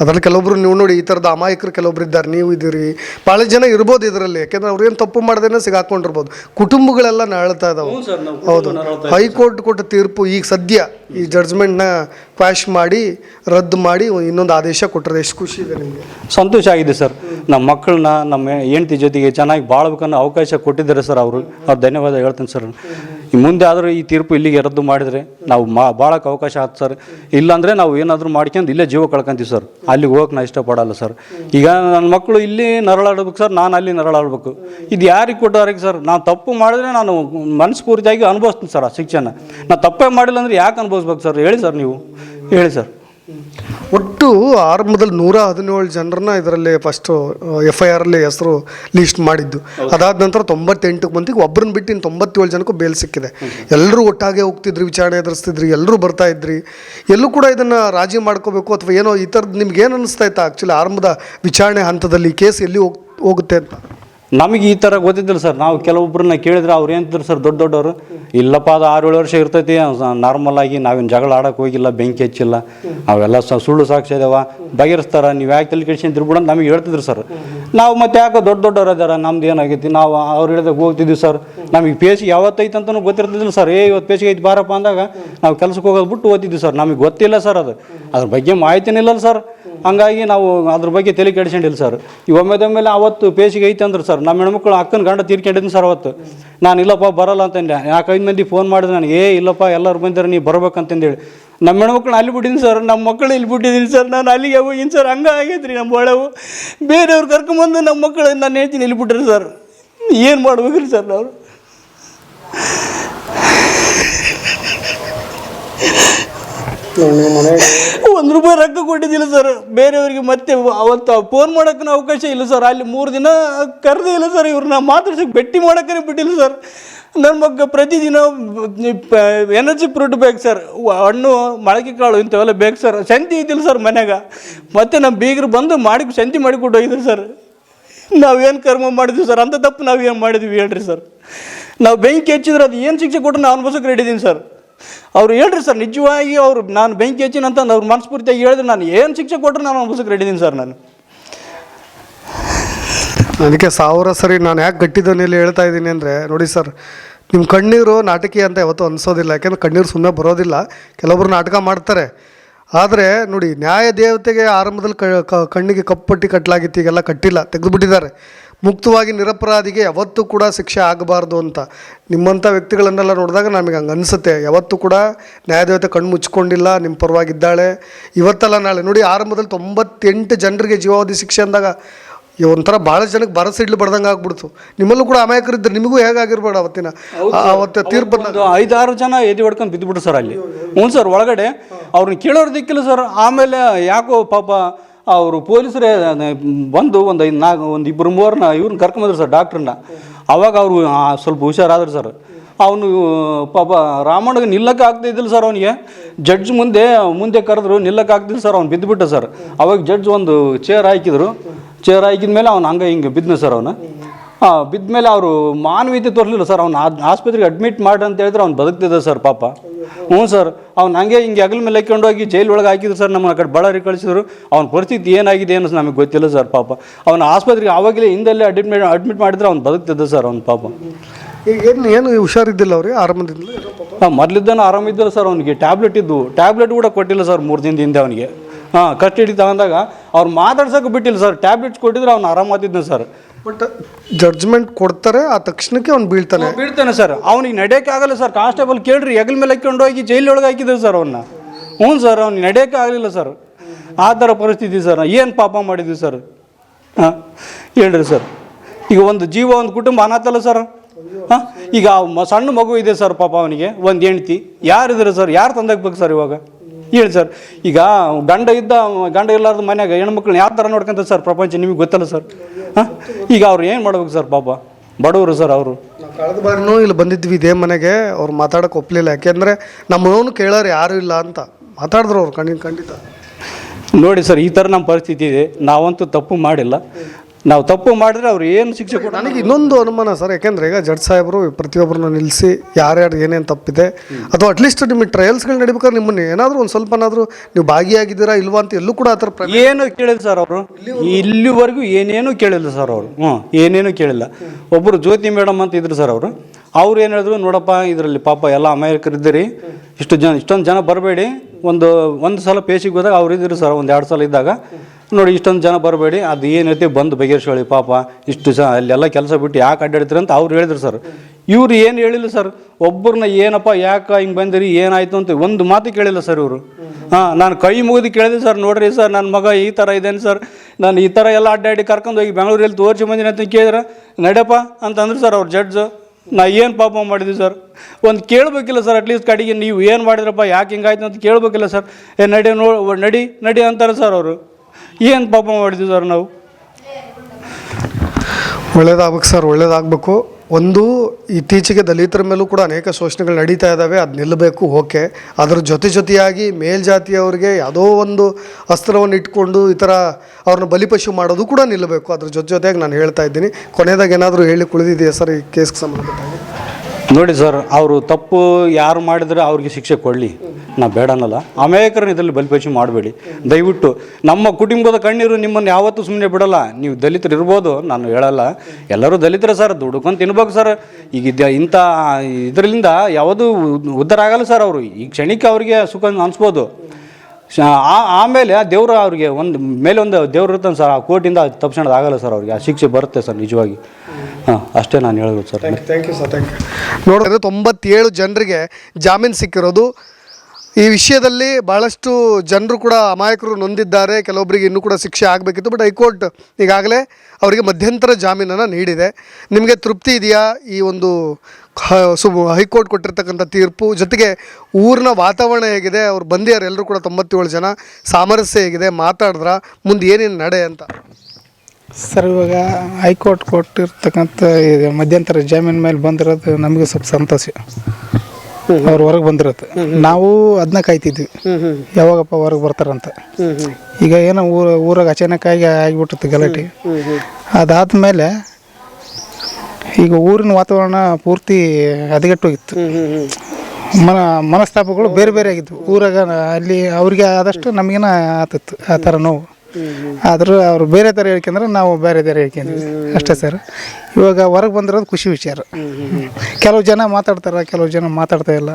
ಅದರಲ್ಲಿ ಕೆಲವೊಬ್ರು ನೀವು ನೋಡಿ ಈ ಥರದ ಅಮಾಯಕರು ಕೆಲವೊಬ್ರು ಇದ್ದಾರೆ. ನೀವು ಇದ್ದೀರಿ. ಭಾಳ ಜನ ಇರ್ಬೋದು ಇದರಲ್ಲಿ. ಯಾಕೆಂದ್ರೆ ಅವ್ರೇನು ಏನು ತಪ್ಪು ಮಾಡ್ದೇನೆ ಸಿಗಾಕೊಂಡಿರ್ಬೋದು. ಕುಟುಂಬಗಳೆಲ್ಲ ನರಳ್ತಾ ಇದಾವೆ. ಹೌದು. ಹೈಕೋರ್ಟ್ ಕೊಟ್ಟ ತೀರ್ಪು ಈಗ ಸದ್ಯ ಈ ಜಡ್ಜ್ಮೆಂಟ್ನ ಕ್ವಾಶ್ ಮಾಡಿ, ರದ್ದು ಮಾಡಿ ಇನ್ನೊಂದು ಆದೇಶ ಕೊಟ್ಟರೆ ಎಷ್ಟು ಖುಷಿ ಇದೆ ನಿಮಗೆ. ಸಂತೋಷ ಆಗಿದೆ ಸರ್. ನಮ್ಮ ಮಕ್ಕಳನ್ನ, ನಮ್ಮ ಹೆಂಡತಿ ಜೊತೆಗೆ ಚೆನ್ನಾಗಿ ಬಾಳ್ಬೇಕನ್ನೋ ಅವಕಾಶ ಕೊಟ್ಟಿದ್ದಾರೆ ಸರ್ ಅವರು. ಅವ್ರು ಧನ್ಯವಾದ ಹೇಳ್ತೀನಿ ಸರ್. ಮುಂದೆ ಆದರೂ ಈ ತೀರ್ಪು ಇಲ್ಲಿಗೆ ರದ್ದು ಮಾಡಿದರೆ ನಾವು ಮಾ ಭಾಳಕ್ಕೆ ಅವಕಾಶ ಆಯ್ತು ಸರ್. ಇಲ್ಲಾಂದರೆ ನಾವು ಏನಾದರೂ ಮಾಡ್ಕೊಂಡು ಇಲ್ಲೇ ಜೀವ ಕಳ್ಕೊಂತೀವಿ ಸರ್. ಅಲ್ಲಿಗೆ ಹೋಗಕ್ಕೆ ನಾ ಇಷ್ಟಪಡಲ್ಲ ಸರ್. ಈಗ ನನ್ನ ಮಕ್ಕಳು ಇಲ್ಲಿ ನರಳಾಡ್ಬೇಕು ಸರ್, ನಾನು ಅಲ್ಲಿ ನರಳಾಡ್ಬೇಕು. ಇದು ಯಾರಿಗೆ ಕೊಟ್ಟವ್ರಿಗೆ ಸರ್? ನಾನು ತಪ್ಪು ಮಾಡಿದ್ರೆ ನಾನು ಮನಸ್ಫೂರ್ತಿಯಾಗಿ ಅನುಭವಿಸ್ತೀನಿ ಸರ್ ಆ ಶಿಕ್ಷಣ. ನಾನು ತಪ್ಪೇ ಮಾಡಿಲ್ಲ ಅಂದರೆ ಯಾಕೆ ಅನುಭವಿಸ್ಬೇಕು ಸರ್? ಹೇಳಿ ಸರ್ ನೀವು. ಹೇಳಿ ಸರ್. ಒಟ್ಟು ಆರಂಭದಲ್ಲಿ ನೂರ ಹದಿನೇಳು ಜನರನ್ನ ಇದರಲ್ಲಿ ಫಸ್ಟು ಎಫ್ ಐ ಆರಲ್ಲಿ ಹೆಸರು ಲಿಸ್ಟ್ ಮಾಡಿದ್ದು. ಅದಾದ ನಂತರ ತೊಂಬತ್ತೆಂಟು ಮಂದಿಗೆ ಒಬ್ಬರನ್ನ ಬಿಟ್ಟು ಇನ್ನು ತೊಂಬತ್ತೇಳು ಜನಕ್ಕೂ ಬೇಲ್ ಸಿಕ್ಕಿದೆ. ಎಲ್ಲರೂ ಒಟ್ಟಾಗೆ ಹೋಗ್ತಿದ್ರಿ ವಿಚಾರಣೆ ಎದುರಿಸ್ತಿದ್ರಿ ಎಲ್ಲರೂ ಬರ್ತಾ ಇದ್ರಿ. ಎಲ್ಲೂ ಕೂಡ ಇದನ್ನು ರಾಜಿ ಮಾಡ್ಕೋಬೇಕು ಅಥವಾ ಏನೋ ಈ ಥರದ್ದು ನಿಮ್ಗೆ ಏನು ಅನಿಸ್ತಾ ಇತ್ತು? ಆ್ಯಕ್ಚುಲಿ ಆರಂಭದ ವಿಚಾರಣೆ ಹಂತದಲ್ಲಿ ಕೇಸ್ ಎಲ್ಲಿ ಹೋಗ್ ಹೋಗುತ್ತೆ ಅಂತ. ನಮಗೆ ಈ ಥರ ಗೊತ್ತಿದ್ದಿಲ್ಲ ಸರ್. ನಾವು ಕೆಲವೊಬ್ಬರನ್ನ ಕೇಳಿದ್ರೆ ಅವ್ರು ಏನಿದ್ರು ಸರ್? ದೊಡ್ಡ ದೊಡ್ಡವರು. ಇಲ್ಲಪ್ಪ, ಅದು ಆರು ಏಳು ವರ್ಷ ಇರ್ತೈತಿ. ನಾರ್ಮಲ್ ಆಗಿ ನಾವೇನು ಜಗಳ ಆಡೋಕೆ ಹೋಗಿಲ್ಲ, ಬೆಂಕಿ ಹಚ್ಚಿಲ್ಲ. ಅವೆಲ್ಲ ಸುಳ್ಳು ಸಾಕ್ಷಿ ಇದಾವೆ. ಬಗೆಹರಿಸ್ತಾರೆ. ನೀವು ಯಾಕೆ ತಲೆ ಕೆಡಿಸಿ ಬಿಡು ಅಂತ ನಮಗೆ ಹೇಳ್ತಿದ್ರು ಸರ್. ನಾವು ಮತ್ತೆ ಯಾಕೆ ದೊಡ್ಡ ದೊಡ್ಡವ್ರು ಅದಾರ ನಮ್ದು ಏನಾಗೈತಿ? ನಾವು ಅವ್ರು ಹೇಳಿದಾಗ ಹೋಗ್ತಿದ್ವಿ ಸರ್. ನಮಗೆ ಪೇಸಿಗೆ ಯಾವತ್ತೈತೆ ಅಂತಲೂ ಗೊತ್ತಿರ್ತಿದ್ದಿಲ್ಲ ಸರ್. ಏ ಇವತ್ತು ಪೇಸಿಗೆ ಐತಿ ಬಾರಪ್ಪ ಅಂದಾಗ ನಾವು ಕೆಲಸಕ್ಕೆ ಹೋಗೋದು ಬಿಟ್ಟು ಓದ್ತಿದ್ವಿ ಸರ್. ನಮಗೆ ಗೊತ್ತಿಲ್ಲ ಸರ್ ಅದು. ಅದ್ರ ಬಗ್ಗೆ ಮಾಹಿತಿನೇ ಇಲ್ಲಲ್ಲ ಸರ್. ಹಂಗಾಗಿ ನಾವು ಅದ್ರ ಬಗ್ಗೆ ತಲೆ ಕೆಡಿಸ್ಕೊಂಡಿಲ್ಲ ಸರ್. ಈ ಒಮ್ಮೆದೊಮ್ಮೆಲೆ ಅವತ್ತು ಪೇಸಿಗೆ ಐತೆ ಅಂದ್ರೆ ಸರ್. ನಮ್ಮ ಹೆಣ್ಮಕ್ಳು ಅಕ್ಕನ ಗಂಡ ತೀರ್ಕೊಂಡಿದ್ದೀನಿ ಸರ್ ಅವತ್ತು. ನಾನು ಇಲ್ಲಪ್ಪ, ಬರಲ್ಲ ಅಂತಂದೆ. ನಾಲ್ಕೈದು ಮಂದಿ ಫೋನ್ ಮಾಡಿದ್ರೆ ನನಗೆ ಏ, ಇಲ್ಲಪ್ಪ, ಎಲ್ಲರೂ ಬಂದಿರ ನೀವು ಬರ್ಬೇಕಂತಂದೇಳಿ ನಮ್ಮ ಹೆಣ್ಮಕ್ಳು ಅಲ್ಲಿ ಬಿಟ್ಟಿದ್ದೀನಿ ಸರ್. ನಮ್ಮ ಮಕ್ಕಳು ಇಲ್ಲಿ ಬಿಟ್ಟಿದ್ದೀನಿ ಸರ್. ನಾನು ಅಲ್ಲಿಗೆ ಹೋಗಿನಿ ಸರ್. ಹಂಗೆ ಆಗೈತೆ ನಮ್ಮ ಒಳವು. ಬೇರೆಯವ್ರು ಕರ್ಕೊಂಬಂದು ನಮ್ಮ ಮಕ್ಕಳು ನಾನು ಹೇಳ್ತೀನಿ, ಇಲ್ಲಿ ಬಿಟ್ರಿ ಸರ್. ಏನು ಮಾಡ್ಬೇಕ್ರಿ ಸರ್ ನಾವು ಒಂದು ರೂಪಾಯಿ ರೊಕ್ಕ ಕೊಟ್ಟಿದ್ದಿಲ್ಲ ಸರ್ ಬೇರೆಯವರಿಗೆ ಮತ್ತೆ ಅವತ್ತು ಫೋನ್ ಮಾಡೋಕ್ಕೂ ಅವಕಾಶ ಇಲ್ಲ ಸರ್ ಅಲ್ಲಿ ಮೂರು ದಿನ ಕರೆದೇ ಇಲ್ಲ ಸರ್ ಇವ್ರನ್ನ ಮಾತಾಡ್ಸಕ್ಕೆ ಭೇಟಿ ಮಾಡೋಕ್ಕೇ ಬಿಟ್ಟಿಲ್ಲ ಸರ್ ನನ್ನ ಮಗ ಪ್ರತಿದಿನ ಎನರ್ಜಿ ಫ್ರೂಟ್ ಬೇಕು ಸರ್ ಹಣ್ಣು, ಮೊಳಕೆ ಕಾಳು ಇಂಥವೆಲ್ಲ ಬೇಕು ಸರ್ ಸಂತಿ ಇದ್ದಿಲ್ಲ ಸರ್ ಮನ್ಯಾಗ. ಮತ್ತೆ ನಮ್ಮ ಬೀಗರು ಬಂದು ಮಾಡಿ ಸಂತಿ ಮಾಡಿಕೊಟ್ಟು ಹೋಗಿದ್ರು ಸರ್ ನಾವೇನು ಕರ್ಮ ಮಾಡಿದ್ವಿ ಸರ್ ಅಂಥ ತಪ್ಪು ನಾವೇನು ಮಾಡಿದ್ವಿ ಹೇಳ್ರಿ ಸರ್ ನಾವು ಬೆಂಕಿ ಹಚ್ಚಿದ್ರೆ ಅದು ಏನು ಶಿಕ್ಷೆ ಕೊಟ್ಟರು ನಾನು ಅನ್ಭವಿಸೋಕೆ ರೆಡಿದ್ದೀನಿ ಸರ್ ಅವ್ರು ಹೇಳ್ರಿ ಸರ್, ನಿಜವಾಗಿ ಅವ್ರು ನಾನು ಬೆಂಕಿ ಹಚ್ಚಿನ ಅಂತ ಅವ್ರು ಮನಸ್ಫೂರ್ತಿಯಾಗಿ ಹೇಳಿದ್ರೆ ನಾನು ಏನು ಶಿಕ್ಷೆ ಕೊಟ್ಟರು ನಾನು ಅನ್ಭವಿಸೋಕೆ ರೆಡಿ ಇದ್ದೀನಿ ಸರ್ ನಾನು. ಅದಕ್ಕೆ ಸಾವಿರ ಸರಿ ನಾನು ಯಾಕೆ ಗಟ್ಟಿದನಿಯಲ್ಲಿ ಹೇಳ್ತಾ ಇದ್ದೀನಿ ಅಂದರೆ, ನೋಡಿ ಸರ್ ನಿಮ್ಮ ಕಣ್ಣೀರು ನಾಟಕೀಯ ಅಂತ ಯಾವತ್ತು ಅನಿಸೋದಿಲ್ಲ, ಯಾಕೆಂದ್ರೆ ಕಣ್ಣೀರು ಸುಮ್ಮನೆ ಬರೋದಿಲ್ಲ, ಕೆಲವೊಬ್ರು ನಾಟಕ ಮಾಡ್ತಾರೆ. ಆದರೆ ನೋಡಿ, ನ್ಯಾಯ ದೇವತೆಗೆ ಆರಂಭದಲ್ಲಿ ಕಣ್ಣಿಗೆ ಕಪ್ಪಟ್ಟಿ ಕಟ್ಟಲಾಗಿತ್ತು ಈಗೆಲ್ಲ ಕಟ್ಟಿಲ್ಲ, ತೆಗೆದುಬಿಟ್ಟಿದ್ದಾರೆ. ಮುಕ್ತವಾಗಿ ನಿರಪರಾಧಿಗೆ ಯಾವತ್ತೂ ಕೂಡ ಶಿಕ್ಷೆ ಆಗಬಾರ್ದು ಅಂತ. ನಿಮ್ಮಂಥ ವ್ಯಕ್ತಿಗಳನ್ನೆಲ್ಲ ನೋಡಿದಾಗ ನಮಗೆ ಹಂಗೆ ಅನಿಸುತ್ತೆ. ಯಾವತ್ತೂ ಕೂಡ ನ್ಯಾಯದೇವತೆ ಕಣ್ಣು ಮುಚ್ಕೊಂಡಿಲ್ಲ ನಿಮ್ಮ ಪರವಾಗಿದ್ದಾಳೆ. ಇವತ್ತಲ್ಲ ನಾಳೆ ನೋಡಿ ಆರಂಭದಲ್ಲಿ ತೊಂಬತ್ತೆಂಟು ಜನರಿಗೆ ಜೀವಾವಧಿ ಶಿಕ್ಷೆ ಅಂದಾಗ ಈ ಒಂಥರ ಭಾಳ ಜನಕ್ಕೆ ಬರಸಿಡ್ಲು ಬಡ್ದಂಗೆ ಆಗ್ಬಿಡ್ತು. ನಿಮ್ಮಲ್ಲೂ ಕೂಡ ಅಮಾಯಕರಿದ್ದರು ನಿಮಗೂ ಹೇಗಾಗಿರ್ಬೇಡ ಅವತ್ತಿನ ಅವತ್ತು ತೀರ್ಪು ಬಂದಾಗ ಐದಾರು ಜನ ಎದಿ ಹೊಡ್ಕೊಂಡು ಬಿದ್ದುಬಿಟ್ರು ಸರ್ ಅಲ್ಲಿ. ಹ್ಞೂ ಸರ್ ಒಳಗಡೆ ಅವ್ರನ್ನ ಕೇಳೋರು ದಿಕ್ಕಿಲ್ಲ ಸರ್. ಆಮೇಲೆ ಯಾಕೋ ಪಾಪ ಅವರು ಪೊಲೀಸರೇ ಬಂದು ಒಂದು ಐದು ನಾಲ್ಕು, ಒಂದು ಇಬ್ಬರು ಮೂವರನ್ನ ಇವ್ರನ್ನ ಕರ್ಕೊಂಬಂದ್ರು ಸರ್ ಡಾಕ್ಟ್ರನ್ನ. ಅವಾಗ ಅವರು ಸ್ವಲ್ಪ ಹುಷಾರಾದ್ರು ಸರ್. ಅವನು ಪಾಪ ರಾಮಣ್ಣಗೆ ನಿಲ್ಲಕ್ಕೆ ಆಗ್ತಿದ್ದಿಲ್ಲ ಸರ್ ಅವನಿಗೆ. ಜಡ್ಜ್ ಮುಂದೆ ಮುಂದೆ ಕರೆದ್ರು ನಿಲ್ಲಕ್ಕೆ ಆಗ್ತಿಲ್ಲ ಸರ್, ಅವ್ನು ಬಿದ್ದುಬಿಟ್ಟ ಸರ್. ಅವಾಗ ಜಡ್ಜ್ ಒಂದು ಚೇರ್ ಹಾಕಿದ್ರು. ಚೇರ್ ಹಾಕಿದ ಮೇಲೆ ಅವ್ನು ಹಂಗೆ ಹಿಂಗೆ ಬಿದ್ದನು ಸರ್ ಅವನು. ಬಿದ್ದ ಮೇಲೆ ಅವರು ಮಾನವೀಯತೆ ತೋರಿಸಲಿಲ್ಲ ಸರ್. ಅವ್ನು ಆಸ್ಪತ್ರೆಗೆ ಅಡ್ಮಿಟ್ ಮಾಡಿ ಅಂತ ಹೇಳಿದ್ರೆ ಅವ್ನು ಬದುಕ್ತಿದ್ದ ಸರ್ ಪಾಪ. ಹ್ಞೂ ಸರ್. ಅವ್ನು ಹಂಗೆ ಹಿಂಗೆ ಅಗಲ ಮೇಲೆ ಹೋಗಿ ಜೈಲ್ ಒಳಗೆ ಹಾಕಿದ್ರು ಸರ್. ನಮ್ಮ ಆ ಕಡೆ ಬಳ್ಳಾರಿ ಕಳಿಸಿದ್ರು. ಅವ್ನ ಪರಿಸ್ಥಿತಿ ಏನಾಗಿದೆ ಏನು ನಮಗೆ ಗೊತ್ತಿಲ್ಲ ಸರ್ ಪಾಪ. ಅವ್ನ ಆಸ್ಪತ್ರೆಗೆ ಆವಾಗಲೇ ಹಿಂದಲ್ಲೇ ಅಡ್ಮಿಟ್ ಅಡ್ಮಿಟ್ ಮಾಡಿದ್ರೆ ಅವ್ನು ಬದುಕ್ತಿದ್ದ ಸರ್ ಅವ್ನ ಪಾಪ. ಈಗ ಏನು ಏನು ಹುಷಾರಿದ್ದಿಲ್ಲ ಅವ್ರಿಗೆ ಆರಾಮದಿಂದ ಮೊದಲಿದ್ದಾನು ಪಾಪ. ಹಾಂ ಮೊದಲಿದ್ದಾನೆ ಆರಾಮಿದ್ದಿಲ್ಲ ಸರ್ ಅವನಿಗೆ. ಟ್ಯಾಬ್ಲೆಟ್ ಇದ್ದು ಟ್ಯಾಬ್ಲೆಟ್ ಕೂಡ ಕೊಟ್ಟಿಲ್ಲ ಸರ್ ಮೂರು ದಿನದ ಹಿಂದೆ ಅವನಿಗೆ. ಹಾಂ ಕಸ್ಟಡಿ ತಗೊಂಡಾಗ ಅವ್ರು ಮಾತಾಡ್ಸೋಕೆ ಬಿಟ್ಟಿಲ್ಲ ಸರ್. ಟ್ಯಾಬ್ಲೆಟ್ಸ್ ಕೊಟ್ಟಿದ್ರೆ ಅವ್ನು ಆರಾಮಾತಿದ್ನ ಸರ್. ಬಟ್ ಜಡ್ಜ್ಮೆಂಟ್ ಕೊಡ್ತಾರೆ ಆ ತಕ್ಷಣಕ್ಕೆ ಅವ್ನು ಬೀಳ್ತಾನೆ. ಬೀಳ್ತಾನೆ ಸರ್. ಅವ್ನಿಗೆ ನಡೆಯೋಕೆ ಆಗಲ್ಲ ಸರ್. ಕಾನ್ಸ್ಟೇಬಲ್ ಕೇಳ್ರಿ ಹೆಗಲ್ ಮೇಲೆ ಹಾಕೊಂಡು ಹೋಗಿ ಜೈಲ್ ಒಳಗೆ ಹಾಕಿದ್ರು ಸರ್ ಅವನ್ನ ಹ್ಞೂ ಸರ್ ಅವ್ನು ನಡೆಯೋಕೆ ಆಗಲಿಲ್ಲ ಸರ್. ಆ ಥರ ಪರಿಸ್ಥಿತಿ ಸರ್. ಏನು ಪಾಪ ಮಾಡಿದ್ವಿ ಸರ್? ಹಾಂ ಹೇಳ್ರಿ ಸರ್. ಈಗ ಒಂದು ಜೀವ ಒಂದು ಕುಟುಂಬ ಅನಾಥಲ್ಲ ಸರ್. ಹಾಂ ಈಗ ಮ- ಸಣ್ಣ ಮಗು ಇದೆ ಸರ್ ಪಾಪ ಅವನಿಗೆ ಒಂದು ಹೆಂಡ್ತಿ. ಯಾರಿದ್ದಾರೆ ಸರ್? ಯಾರು ತಂದಾಕ್ಬೇಕು ಸರ್ ಇವಾಗ? ಹೇಳಿ ಸರ್ ಈಗ ಗಂಡ ಇದ್ದ ಗಂಡ ಇಲ್ಲಾರ್ದ ಮನ್ಯಾಗ ಹೆಣ್ಮಕ್ಳನ್ನ ಯಾವ ಥರ ನೋಡ್ಕೊಂತ ಸರ್ ಪ್ರಪಂಚ ನಿಮಗೆ ಗೊತ್ತಲ್ಲ ಸರ್? ಹಾಂ? ಈಗ ಅವ್ರು ಏನು ಮಾಡ್ಬೇಕು ಸರ್ ಪಾಪ? ಬಡವರು ಸರ್ ಅವರು. ಕಳೆದ ಬಾರಿನೂ ಇಲ್ಲಿ ಬಂದಿದ್ವಿ ಇದೇ ಮನೆಗೆ ಅವ್ರು ಮಾತಾಡೋಕೆ ಒಪ್ಪಲಿಲ್ಲ ಯಾಕೆಂದರೆ ನಮ್ಮವನು ಕೇಳೋರು ಯಾರೂ ಇಲ್ಲ ಅಂತ ಮಾತಾಡಿದ್ರು ಅವ್ರು ಕಣ್ಣಿನ ಖಂಡಿತ. ನೋಡಿ ಸರ್ ಈ ಥರ ನಮ್ಮ ಪರಿಸ್ಥಿತಿ ಇದೆ. ನಾವಂತೂ ತಪ್ಪು ಮಾಡಿಲ್ಲ. ನಾವು ತಪ್ಪು ಮಾಡಿದ್ರೆ ಅವ್ರು ಏನು ಶಿಕ್ಷೆ ಕೊಡ ನನಗೆ ಇನ್ನೊಂದು ಅನುಮಾನ ಸರ್ ಯಾಕೆಂದ್ರೆ ಈಗ ಜಡ್ಜ್ ಸಾಹೇಬರು ಪ್ರತಿಯೊಬ್ಬರನ್ನ ನಿಲ್ಲಿಸಿ ಯಾರ್ಯಾರು ಏನೇನು ತಪ್ಪಿದೆ ಅಥವಾ ಅಟ್ಲೀಸ್ಟ್ ನಿಮ್ಮ ಟ್ರಯಲ್ಸ್ಗಳು ನಡಿಬೇಕಾದ್ರೆ ನಿಮ್ಮನ್ನು ಏನಾದರೂ ಒಂದು ಸ್ವಲ್ಪನಾದರೂ ನೀವು ಭಾಗಿಯಾಗಿದ್ದೀರಾ ಇಲ್ವಾ ಅಂತ ಎಲ್ಲೂ ಕೂಡ ಆ ಥರ ಪ್ರ ಏನು ಕೇಳಿಲ್ಲ ಸರ್ ಅವರು. ಇಲ್ಲಿವರೆಗೂ ಏನೇನು ಕೇಳಿಲ್ಲ ಸರ್ ಅವರು. ಹ್ಞೂ ಏನೇನು ಕೇಳಿಲ್ಲ. ಒಬ್ಬರು ಜ್ಯೋತಿ ಮೇಡಮ್ ಅಂತ ಇದ್ರು ಸರ್ ಅವರು. ಅವ್ರು ಏನು ಹೇಳಿದ್ರು ನೋಡಪ್ಪ ಇದರಲ್ಲಿ ಪಾಪ ಎಲ್ಲ ಅಮಾಯಕರಿದ್ದೀರಿ ಇಷ್ಟು ಜನ ಇಷ್ಟೊಂದು ಜನ ಬರಬೇಡಿ. ಒಂದು ಒಂದು ಸಲ ಪೇಶಿಗೆ ಹೋದಾಗ ಅವ್ರು ಇದ್ದರು ಸರ್ ಒಂದು ಎರಡು ಸಲ ಇದ್ದಾಗ. ನೋಡಿ ಇಷ್ಟೊಂದು ಜನ ಬರಬೇಡಿ. ಅದು ಏನೈತೆ ಬಂದು ಬಗೆಹರಿಸ್ಕೊಳ್ಳಿ ಪಾಪ. ಇಷ್ಟು ಸಹ ಅಲ್ಲೆಲ್ಲ ಕೆಲಸ ಬಿಟ್ಟು ಯಾಕೆ ಅಡ್ಡಾಡ್ತೀರ ಅಂತ ಅವ್ರು ಹೇಳಿದ್ರು ಸರ್. ಇವ್ರು ಏನು ಹೇಳಿಲ್ಲ ಸರ್. ಒಬ್ಬರನ್ನ ಏನಪ್ಪ, ಯಾಕೆ ಹಿಂಗೆ ಬಂದಿರಿ, ಏನಾಯ್ತು ಅಂತ ಒಂದು ಮಾತು ಕೇಳಿಲ್ಲ ಸರ್ ಇವರು. ಹಾಂ, ನಾನು ಕೈ ಮುಗಿದು ಕೇಳಿದೆ ಸರ್. ನೋಡ್ರಿ ಸರ್ ನನ್ನ ಮಗ ಈ ಥರ ಇದ್ದೇನೆ ಸರ್? ನಾನು ಈ ಥರ ಎಲ್ಲ ಅಡ್ಡಾಡಿ ಕರ್ಕೊಂಡು ಹೋಗಿ ಬೆಂಗಳೂರಲ್ಲಿ ತೋರಿಸಿ ಬಂದಿನಿ ಅಂತ ಕೇಳಿದ್ರೆ? ನಡೆಯಪ್ಪ ಅಂತಂದ್ರು ಸರ್ ಅವ್ರು ಜಡ್ಜ್. ನಾ ಏನು ಪಾಪ ಮಾಡಿದ್ವಿ ಸರ್? ಒಂದು ಕೇಳಬೇಕಿಲ್ಲ ಸರ್ ಅಟ್ಲೀಸ್ಟ್ ಕಡೆಗೆ ನೀವು ಏನು ಮಾಡಿದ್ರಪ್ಪ, ಯಾಕೆ ಹಿಂಗಾಯ್ತು ಅಂತ ಕೇಳಬೇಕಿಲ್ಲ ಸರ್. ಏ, ನಡಿ ನೋ, ನಡಿ ನಡಿ ಅಂತಾರೆ ಸರ್ ಅವರು. ಏನು ಪಾಪ ಮಾಡಿದ್ವಿ ಸರ್ ನಾವು? ಒಳ್ಳೇದಾಗ್ಬೇಕು ಸರ್, ಒಳ್ಳೇದಾಗಬೇಕು. ಒಂದು, ಇತ್ತೀಚೆಗೆ ದಲಿತರ ಮೇಲೂ ಕೂಡ ಅನೇಕ ಶೋಷಣೆಗಳು ನಡೀತಾ ಇದ್ದಾವೆ ಅದು ನಿಲ್ಲಬೇಕು ಓಕೆ. ಅದರ ಜೊತೆ ಜೊತೆಯಾಗಿ ಮೇಲ್ಜಾತಿಯವ್ರಿಗೆ ಯಾವುದೋ ಒಂದು ಅಸ್ತ್ರವನ್ನು ಇಟ್ಕೊಂಡು ಈ ಥರ ಅವ್ರನ್ನ ಬಲಿಪಶು ಮಾಡೋದು ಕೂಡ ನಿಲ್ಲಬೇಕು ಅದ್ರ ಜೊತೆ ಜೊತೆಯಾಗಿ ನಾನು ಹೇಳ್ತಾ ಇದ್ದೀನಿ. ಕೊನೆಯದಾಗ ಏನಾದರೂ ಹೇಳಿ ಕುಳಿದಿದೆಯಾ ಸರ್ ಈ ಕೇಸ್ಗೆ ಸಂಬಂಧಪಟ್ಟಾಗಿ ನೋಡಿ ಸರ್, ಅವರು ತಪ್ಪು ಯಾರು ಮಾಡಿದ್ರೆ ಅವ್ರಿಗೆ ಶಿಕ್ಷೆ ಕೊಡಲಿ. ನಾ ಬೇಡ ಅನ್ನಲ್ಲ. ಅಮೇಕರನ್ನ ಇದರಲ್ಲಿ ಬಲಿಪೇಚಿ ಮಾಡಬೇಡಿ. ದಯವಿಟ್ಟು ನಮ್ಮ ಕುಟುಂಬದ ಕಣ್ಣೀರು ನಿಮ್ಮನ್ನು ಯಾವತ್ತೂ ಸುಮ್ಮನೆ ಬಿಡಲ್ಲ. ನೀವು ದಲಿತರು ಇರ್ಬೋದು, ನಾನು ಹೇಳಲ್ಲ. ಎಲ್ಲರೂ ದಲಿತರೇ ಸರ್, ದುಡ್ಕೊಂಡು ತಿನ್ಬೇಕು ಸರ್. ಈಗ ಇದ್ದ ಇಂಥ ಇದರಿಂದ ಯಾವುದೂ ಉದ್ಧಾರ ಆಗಲ್ಲ ಸರ್ ಅವರು. ಈ ಕ್ಷಣಿಕ ಅವರಿಗೆ ಸುಖ ಅನಿಸ್ಬೋದು. ಆಮೇಲೆ ಆ ದೇವ್ರು ಅವ್ರಿಗೆ ಒಂದು, ಮೇಲೆ ಒಂದು ದೇವ್ರು ಇರ್ತಾನೆ ಸರ್, ಆ ಕೋರ್ಟಿಂದ ತಪ್ಪಿಸೋದು ಆಗಲ್ಲ ಸರ್ ಅವ್ರಿಗೆ. ಆ ಶಿಕ್ಷೆ ಬರುತ್ತೆ ಸರ್, ನಿಜವಾಗಿ. ಹಾಂ, ಅಷ್ಟೇ ನಾನು ಹೇಳ್ಬೋದು sir. Thank you sir thank you ನೋಡಿದ್ರೆ ತೊಂಬತ್ತೇಳು ಜನರಿಗೆ ಜಾಮೀನು ಸಿಕ್ಕಿರೋದು ಈ ವಿಷಯದಲ್ಲಿ ಭಾಳಷ್ಟು ಜನರು ಕೂಡ ಅಮಾಯಕರು ನೊಂದಿದ್ದಾರೆ. ಕೆಲವೊಬ್ಬರಿಗೆ ಇನ್ನೂ ಕೂಡ ಶಿಕ್ಷೆ ಆಗಬೇಕಿತ್ತು. ಬಟ್ ಹೈಕೋರ್ಟ್ ಈಗಾಗಲೇ ಅವರಿಗೆ ಮಧ್ಯಂತರ ಜಾಮೀನನ್ನು ನೀಡಿದೆ. ನಿಮಗೆ ತೃಪ್ತಿ ಇದೆಯಾ? ಈ ಒಂದು ಹೈಕೋರ್ಟ್ ಕೊಟ್ಟಿರ್ತಕ್ಕಂಥ ತೀರ್ಪು. ಜೊತೆಗೆ ಊರಿನ ವಾತಾವರಣ ಹೇಗಿದೆ? ಅವ್ರು ಬಂದಿದ್ದಾರೆ ಎಲ್ಲರೂ ಕೂಡ ತೊಂಬತ್ತೇಳು ಜನ. ಸಾಮರಸ್ಯ ಹೇಗಿದೆ? ಮಾತಾಡಿದ್ರ? ಮುಂದೆ ಏನೇನು ನಡೆ ಅಂತ? ಸರ್, ಇವಾಗ ಹೈಕೋರ್ಟ್ ಕೊಟ್ಟಿರ್ತಕ್ಕಂಥ ಮಧ್ಯಂತರ ಜಾಮೀನು ಮೇಲೆ ಬಂದಿರೋದು ನಮಗೆ ಸ್ವಲ್ಪ ಸಂತೋಷ. ಅವ್ರು ಹೊರಗೆ ಬಂದಿರತ್ತೆ. ನಾವು ಅದನ್ನ ಕಾಯ್ತಿದ್ವಿ. ಯಾವಾಗಪ್ಪ ಹೊರಗೆ ಬರ್ತಾರಂತ. ಈಗ ಏನೋ ಊರ ಊರಾಗ ಅಚಾನಕ್ಕಾಗಿ ಆಗಿಬಿಟ್ಟಿತ್ತು ಗಲಾಟೆ. ಅದಾದ್ಮೇಲೆ ಈಗ ಊರಿನ ವಾತಾವರಣ ಪೂರ್ತಿ ಹದಗೆಟ್ಟೋಗಿತ್ತು. ಮನ ಮನಸ್ತಾಪಗಳು ಬೇರೆ ಬೇರೆ ಆಗಿದ್ವು. ಊರಾಗ ಅಲ್ಲಿ ಅವ್ರಿಗೆ ಆದಷ್ಟು ನಮಗೇನ ಆತಿತ್ತು ಆ ಥರ ನೋವು. ಆದರೂ ಅವ್ರು ಬೇರೆ ಥರ ಹೇಳ್ಕೊಂಡ್ರೆ ನಾವು ಬೇರೆ ಥರ ಹೇಳ್ಕೊಂಡ್ವಿ ಅಷ್ಟೇ ಸರ್. ಇವಾಗ ಹೊರಗೆ ಬಂದಿರೋದು ಖುಷಿ ವಿಚಾರ ಕೆಲವು ಜನ ಮಾತಾಡ್ತಾರೆ ಕೆಲವು ಜನ ಮಾತಾಡ್ತಾ ಇಲ್ಲ.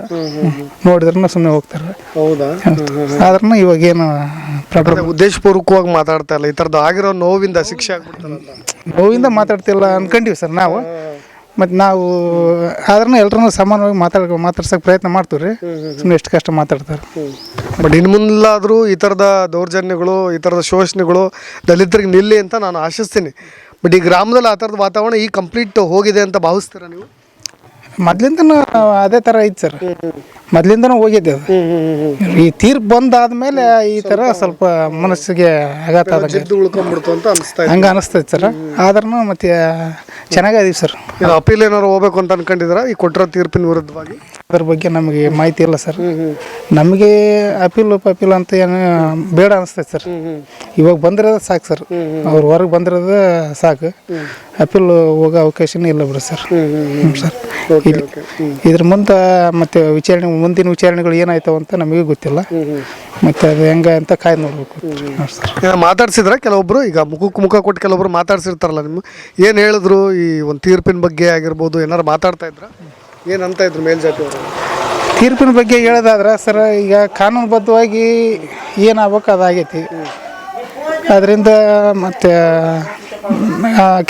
ನೋಡಿದ್ರೂ ಸುಮ್ಮನೆ ಹೋಗ್ತಾರೆ. ಹೌದಾ? ಆದ್ರೂ ಇವಾಗ ಏನು ಪ್ರಾಬ್ಲಮ್ ಉದ್ದೇಶಪೂರ್ವಕವಾಗಿ ಮಾತಾಡ್ತಾ ಇಲ್ಲ. ಈ ಥರದ್ದು ಆಗಿರೋ ನೋವಿಂದ ಶಿಕ್ಷೆ ಆಗ್ಬಿಡ್ತಾರಲ್ಲ ನೋವಿಂದ ಮಾತಾಡ್ತಿಲ್ಲ ಅನ್ಕೊಂಡಿವಿ ಸರ್ ನಾವು. ಮತ್ತು ನಾವು ಆದ್ರೂ ಎಲ್ರೂ ಸಮಾನವಾಗಿ ಮಾತಾಡ್ ಮಾತಾಡ್ಸೋಕೆ ಪ್ರಯತ್ನ ಮಾಡ್ತೀವಿ ರೀ ಸುಮ್ಮನೆ ಎಷ್ಟು ಕಷ್ಟ ಮಾತಾಡ್ತಾರೆ. ಬಟ್ ಇನ್ನು ಮುಂದಾದರೂ ಈ ಥರದ ದೌರ್ಜನ್ಯಗಳು ಈ ಥರದ ಶೋಷಣೆಗಳು ದಲಿತರಿಗೆ ನಿಲ್ಲಿ ಅಂತ ನಾನು ಆಶಿಸ್ತೀನಿ. ಬಟ್ ಈ ಗ್ರಾಮದಲ್ಲಿ ಆ ಥರದ ವಾತಾವರಣ ಈ ಕಂಪ್ಲೀಟ್ ಹೋಗಿದೆ ಅಂತ ಭಾವಿಸ್ತೀರಾ ನೀವು? ಮೊದ್ಲಿಂದನೂ ಅದೇ ಥರ ಐತೆ ಸರ್. ಮೊದ್ಲಿಂದನೂ ಹೋಗಿದ್ದೆ ಅದು. ಈ ತೀರ್ಪು ಬಂದಾದ್ಮೇಲೆ ಈ ಥರ ಸ್ವಲ್ಪ ಮನಸ್ಸಿಗೆ ಆಘಾತ ಆದಂಗೆ. ಅಂತ ಹಂಗೆ ಅನಿಸ್ತೈತೆ ಸರ್. ಆದ್ರೂ ಮತ್ತೆ ಚೆನ್ನಾಗದೀವಿ ಸರ್. ಇದು ಅಪೀಲ್ ಏನಾರು ಹೋಗ್ಬೇಕು ಅಂತ ಅನ್ಕೊಂಡಿದ್ದೀರಾ? ಈ ಕೊಟ್ಟಿರೋ ತೀರ್ಪಿನ ವಿರುದ್ಧವಾಗಿ? ಅದ್ರ ಬಗ್ಗೆ ನಮಗೆ ಮಾಹಿತಿ ಇಲ್ಲ ಸರ್. ನಮಗೆ ಅಪೀಲ್ ಪಪೀಲ್ ಅಂತ ಏನು ಬೇಡ ಅನಿಸ್ತೈತೆ ಸರ್. ಇವಾಗ ಬಂದಿರೋದು ಸಾಕು ಸರ್. ಅವ್ರು ಹೊರಗೆ ಬಂದಿರೋದ ಸಾಕು. ಅಪೀಲ್ ಹೋಗೋ ಅವಕಾಶನೇ ಇಲ್ಲ ಬಿಡಿ ಸರ್. ಹ್ಞೂ ಸರ್. ಇಲ್ಲಿ ಇದ್ರ ಮುಂದೆ ಮತ್ತೆ ವಿಚಾರಣೆ ಮುಂದಿನ ವಿಚಾರಣೆಗಳು ಏನಾಯ್ತವ ಅಂತ ನಮಗೆ ಗೊತ್ತಿಲ್ಲ. ಮತ್ತೆ ಅದು ಹೆಂಗೆ ಅಂತ ಕಾಯ್ದು ನೋಡ್ಬೇಕು. ಹಾಂ ಸರ್. ಮಾತಾಡ್ಸಿದ್ರ ಕೆಲವೊಬ್ರು? ಈಗ ಮುಖಕ್ಕೆ ಮುಖ ಕೊಟ್ಟು ಕೆಲವೊಬ್ರು ಮಾತಾಡ್ಸಿರ್ತಾರಲ್ಲ ನಿಮ್ಮ. ಏನು ಹೇಳಿದ್ರು? ಈ ಒಂದು ತೀರ್ಪಿನ ಬಗ್ಗೆ ಆಗಿರ್ಬೋದು ಏನಾರು ಮಾತಾಡ್ತಾ ಇದ್ರ? ಏನು ಅಂತ ಇದ್ರು ಮೇಲ್ಜಾತಿಯವರು? ತೀರ್ಪಿನ ಬಗ್ಗೆ ಹೇಳೋದಾದ್ರೆ ಸರ್ ಈಗ ಕಾನೂನುಬದ್ಧವಾಗಿ ಏನಾಗಬೇಕು ಅದಾಗೈತಿ. ಅದರಿಂದ ಮತ್ತು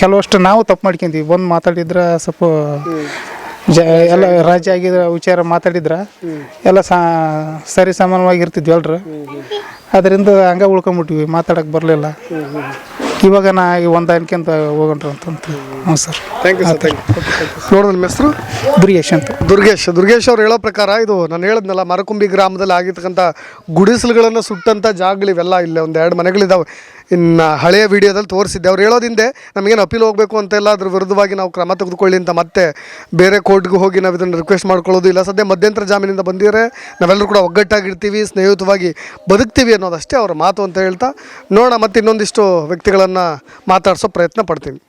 ಕೆಲವಷ್ಟು ನಾವು ತಪ್ಪು ಮಾಡ್ಕೊಂತೀವಿ. ಬಂದು ಮಾತಾಡಿದ್ರೆ ಸ್ವಲ್ಪ ಜ ಎಲ್ಲ ರಾಜ್ಯ ಆಗಿದ ವಿಚಾರ ಮಾತಾಡಿದ್ರೆ ಎಲ್ಲ ಸಾ ಸರಿ ಸಮಾನವಾಗಿ ಇರ್ತಿದ್ವಿ ಎಲ್ರು ಅದರಿಂದ ಹಂಗೆ ಉಳ್ಕೊಂಬಿಟ್ವಿ ಮಾತಾಡಕ್ಕೆ ಬರಲಿಲ್ಲ. ಇವಾಗ ನಾ ಒಂದು ಅನ್ಕೊಂತ ಹೋಗೊಂಡ್ರು ಅಂತ ಹ್ಞೂ sir. Thank you sir thank you ನೋಡಿದ್ರೆ ನಿಮ್ಮ ಹೆಸರು? ದುರ್ಗೇಶ್ ಅಂತ. ದುರ್ಗೇಶ್. ದುರ್ಗೇಶ್ ಅವ್ರು ಹೇಳೋ ಪ್ರಕಾರ ಇದು ನಾನು ಹೇಳಿದ್ನಲ್ಲ ಮರಕುಂಬಿ ಗ್ರಾಮದಲ್ಲಿ ಆಗಿರ್ತಕ್ಕಂಥ ಗುಡಿಸಲುಗಳನ್ನು ಸುಟ್ಟಂಥ ಜಾಗಗಳಿವೆಲ್ಲ ಇಲ್ಲೇ ಒಂದು ಎರಡು ಮನೆಗಳಿದ್ದಾವೆ ಇನ್ನು ಹಳೆಯ ವಿಡಿಯೋದಲ್ಲಿ ತೋರಿಸಿದ್ದೆ. ಅವ್ರು ಹೇಳೋದಿಂದೆ ನಮಗೇನು ಅಪೀಲ್ ಹೋಗಬೇಕು ಅಂತೆಲ್ಲ ಅದ್ರ ವಿರುದ್ಧವಾಗಿ ನಾವು ಕ್ರಮ ತೆಗೆದುಕೊಳ್ಳಿ ಅಂತ ಮತ್ತೆ ಬೇರೆ ಕೋರ್ಟ್ಗೆ ಹೋಗಿ ನಾವು ಇದನ್ನು ರಿಕ್ವೆಸ್ಟ್ ಮಾಡ್ಕೊಳ್ಳೋದು ಇಲ್ಲ. ಸದ್ಯ ಮಧ್ಯಂತರ ಜಾಮೀನಿಂದ ಬಂದಿದ್ರೆ ನಾವೆಲ್ಲರೂ ಕೂಡ ಒಗ್ಗಟ್ಟಾಗಿರ್ತೀವಿ, ಸ್ನೇಹಿತವಾಗಿ ಬದುಕ್ತೀವಿ ಅನ್ನೋದಷ್ಟೇ ಅವರ ಮಾತು ಅಂತ ಹೇಳ್ತಾ ನೋಡೋಣ, ಮತ್ತು ಇನ್ನೊಂದಿಷ್ಟು ವ್ಯಕ್ತಿಗಳನ್ನು ಮಾತಾಡಿಸೋ ಪ್ರಯತ್ನ ಪಡ್ತೀನಿ.